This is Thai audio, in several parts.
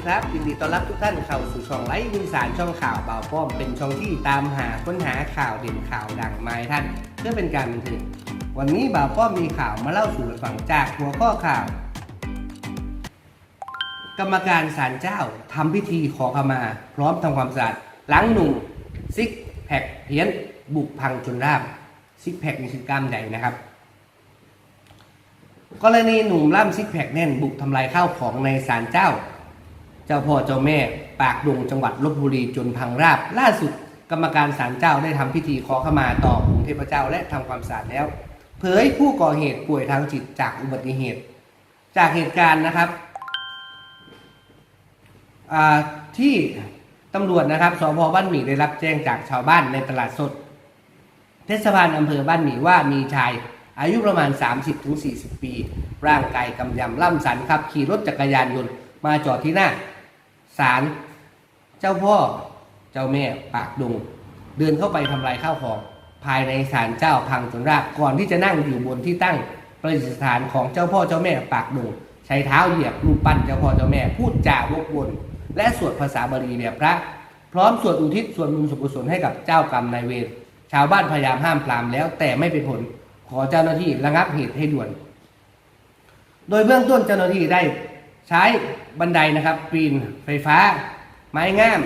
ดีครับยินดีต้อนรับทุกท่านเข้าสู่ช่องไลฟ์วิสารช่องข่าวเบาป้อมเป็นช่องที่ตามหาค้นหาข่าวเด่นข่าวดังมาให้ท่าน เพื่อเป็นการบันเทิงวันนี้บ่าวป้อมมีข่าวมาเล่าสู่กันฟังจากหัวข้อข่าว กรรมการศาลเจ้าทำพิธีขอขมา พร้อมทำความสะอาดล้างหนุ่มซิกแพคเพี้ยน บุกพังจนราบซิกแพคนี่คือกล้ามใหญ่นะครับกรณีหนุ่มล่ำซิกแพคแน่นบุกทำลายข้าวของในศาลเจ้า จ้าพ่อเจ้าแม่ ปากดงจังหวัดลบบุรีจนพังราบ ล่าสุดกรรมการศาลเจ้าได้ทำพิธีขอขมาต่อองค์เทพเจ้าและทำความสะอาดแล้ว เผยผู้ก่อเหตุป่วยทางจิตจากอุบัติเหตุ จากเหตุการณ์นะครับที่ตำรวจนะครับสพบ้านหมี่ได้รับแจ้งจากชาวบ้านในตลาดสด เทศบาลอำเภอบ้านหมี่ว่ามีชายอายุประมาณ 30-40 ปี ร่างกายกำยำล่ำสันขับขี่รถจักรยานยนต์มาจอดที่หน้า ศาลเจ้าพ่อเจ้าแม่ปากดุง เดินเข้าไปทำลายข้าวของ ภายในศาลเจ้าพังจนราบก่อนที่จะนั่งอยู่บนที่ตั้งประดิษฐานของเจ้าพ่อเจ้าแม่ปากดุงใช้เท้าเหยียบรูปปั้นเจ้าพ่อเจ้าแม่พูดจาวกวนและสวดภาษาบาลีแบบพระพร้อมสวดอุทิศส่วนบุญสุกุศลให้กับเจ้ากรรมนายเวรชาวบ้านพยายามห้ามปรามแล้วแต่ไม่เป็นผลขอเจ้าหน้าที่ระงับเหตุให้ด่วน โดยเบื้องต้นเจ้าหน้าที่ได้ใช้ บันไดนะครับ ปีนไฟฟ้า ไม้งาม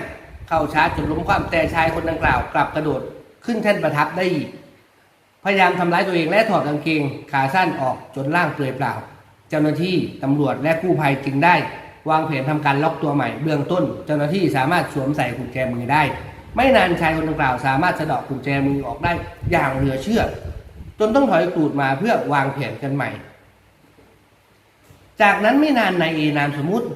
เข้าชาร์จจนล้มคว่ำแต่ชายคนดังกล่าว กลับกระโดดขึ้นแท่นประทับได้อีกพยายามทำร้ายตัวเองและถอดกางเกงขาสั้นออกจนร่างเปลือยเปล่า เจ้าหน้าที่ตำรวจและกู้ภัยจึงได้ วางแผนทำการล็อกตัวใหม่เบื้องต้น เจ้าหน้าที่สามารถสวมใส่กุญแจมือได้ ไม่นานชายคนดังกล่าวสามารถสะเดอกกุญแจมือออกได้อย่างเหลือเชื่อ จนต้องถอยกรูดมาเพื่อวางแผนกันใหม่ จากนั้นไม่นานนายเอนามสมมุติ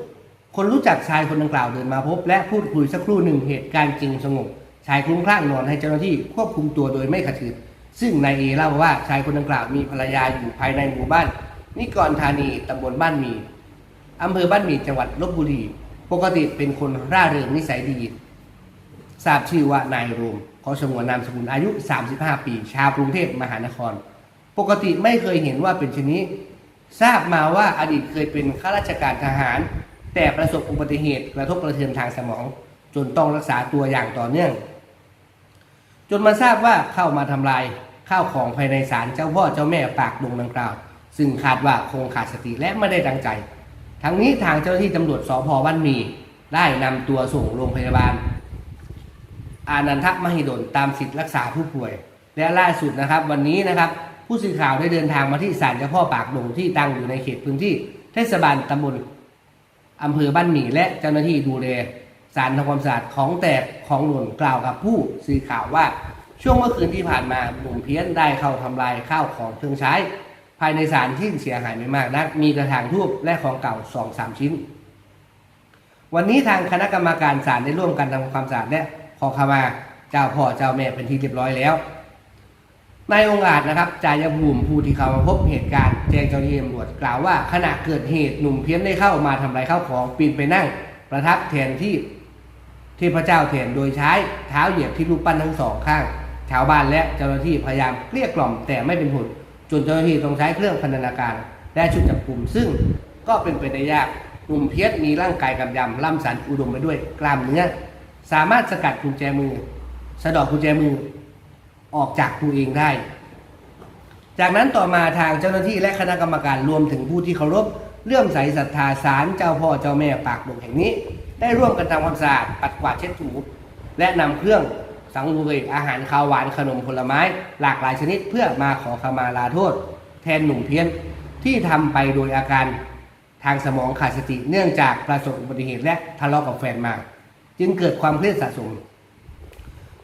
คนรู้จักชายคนดังกล่าวเดินมาพบ และพูดคุยสักครู่หนึ่งเหตุการณ์จริงสงบชายคลุ้มคลั่งนอนให้เจ้าหน้าที่ควบคุมตัวโดยไม่ขัดขืนซึ่งนายเอเล่าว่าชายคนดังกล่าวมีภรรยาอยู่ภายในหมู่บ้าน นิกรธานีตำบลบ้านมีอำเภอบ้านมีจังหวัดลบบุรี ปกติเป็นคนร่าเริงนิสัยดีทราบชื่อว่านายโรมขอสงวนนามสกุลอายุ 35 ปี ชาวกรุงเทพมหานคร ปกติไม่เคยเห็นว่าเป็นชนนี้ ทราบมาว่าอดีตเคยเป็นข้าราชการทหาร แต่ประสบอุบัติเหตุกระทบกระเทือนทางสมอง จนต้องรักษาตัวอย่างต่อเนื่อง จนมาทราบว่าเข้ามาทำลายข้าวของภายในศาลเจ้าพ่อเจ้าแม่ปากดงดังกล่าว ซึ่งคาดว่าคงขาดสติและไม่ได้ดังใจ ทั้งนี้ทางเจ้าหน้าที่ตำรวจสพบ้านมี ได้นำตัวส่งโรงพยาบาล อานันทมหิดลตามสิทธิรักษาผู้ป่วย และล่าสุดนะครับวันนี้นะครับ ผู้สื่อข่าวได้เดินทางมาที่ศาลเจ้าพ่อปากดงที่ตั้งอยู่ในเขตพื้นที่เทศบาลตำบลอำเภอบ้านหมี่และเจ้าหน้าที่ดูแลสารทำความสะอาดของแตกของหล่นกล่าวกับผู้สื่อข่าวว่าช่วงเมื่อคืนที่ผ่านมาหนุ่มเพี้ยนได้เข้าทำลายข้าวของเครื่องใช้ ภายในศาลที่เสียหายไม่มากนัก มีกระถางทูบและของเก่าสองสามชิ้น วันนี้ทางคณะกรรมการศาลได้ร่วมกันทำความสะอาดและขอขมาเจ้าพ่อเจ้าแม่เป็นที่เรียบร้อยแล้ว นายองอาจนะครับจายภูมิผู้ที่เข้ามาพบเหตุการณ์แจ้งเจ้าหน้าที่ตำรวจกล่าวว่าขณะเกิดเหตุหนุ่มเพี้ยนได้เข้ามาทำลายข้าวของปีนไปนั่ง ประทับแทนที่เทพเจ้าแทนโดยใช้เท้าเหยียบที่รูปปั้นทั้งสองข้างชาวบ้านและเจ้าหน้าที่พยายามเกลี้ยกล่อมแต่ไม่เป็นผลจนเจ้าหน้าที่ต้องใช้เครื่องพันธนาการ และชุดจับกลุ่มซึ่งก็เป็นไปได้ยากหนุ่มเพี้ยนมีร่างกายกำยำล่ำสันอุดมไปด้วยกล้ามเนื้อสามารถสกัดกุญแจมือ สะดอกกุญแจมือ ออกจากตัวเองได้ จากนั้นต่อมาทางเจ้าหน้าที่และคณะกรรมการรวมถึงผู้ที่เคารพเลื่อมใสศรัทธาศาลเจ้าพ่อเจ้าแม่ปากดงแห่งนี้ ได้ร่วมกันทำความสะอาดปัดกวาดเช็ดถู และนำเครื่องสังเวยอาหารคาวหวานขนมผลไม้ หลากหลายชนิดเพื่อมาขอขมาลาโทษ แทนหนุ่มเพี้ยนที่ทำไปโดยอาการทางสมองขาดสติเนื่องจากประสบอุบัติเหตุและทะเลาะกับแฟนมา จึงเกิดความเครียดสะสม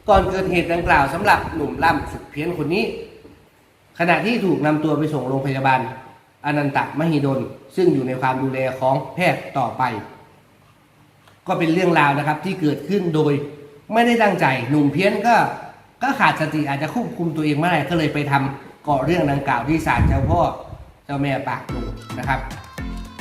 ก่อนเกิดเหตุดังกล่าวสำหรับหนุ่มล่ำสุดเพี้ยนคนนี้ ขณะที่ถูกนำตัวไปส่งโรงพยาบาลอนันตมหิดล ซึ่งอยู่ในความดูแลของแพทย์ต่อไป ก็เป็นเรื่องราวนะครับที่เกิดขึ้นโดยไม่ได้ตั้งใจหนุ่มเพี้ยนก็ก็ขาดสติอาจจะควบคุมตัวเองไม่ได้ก็เลยไปทำก่อเรื่องดังกล่าวที่ศาลเจ้าพ่อเจ้าแม่ปากดูนะครับ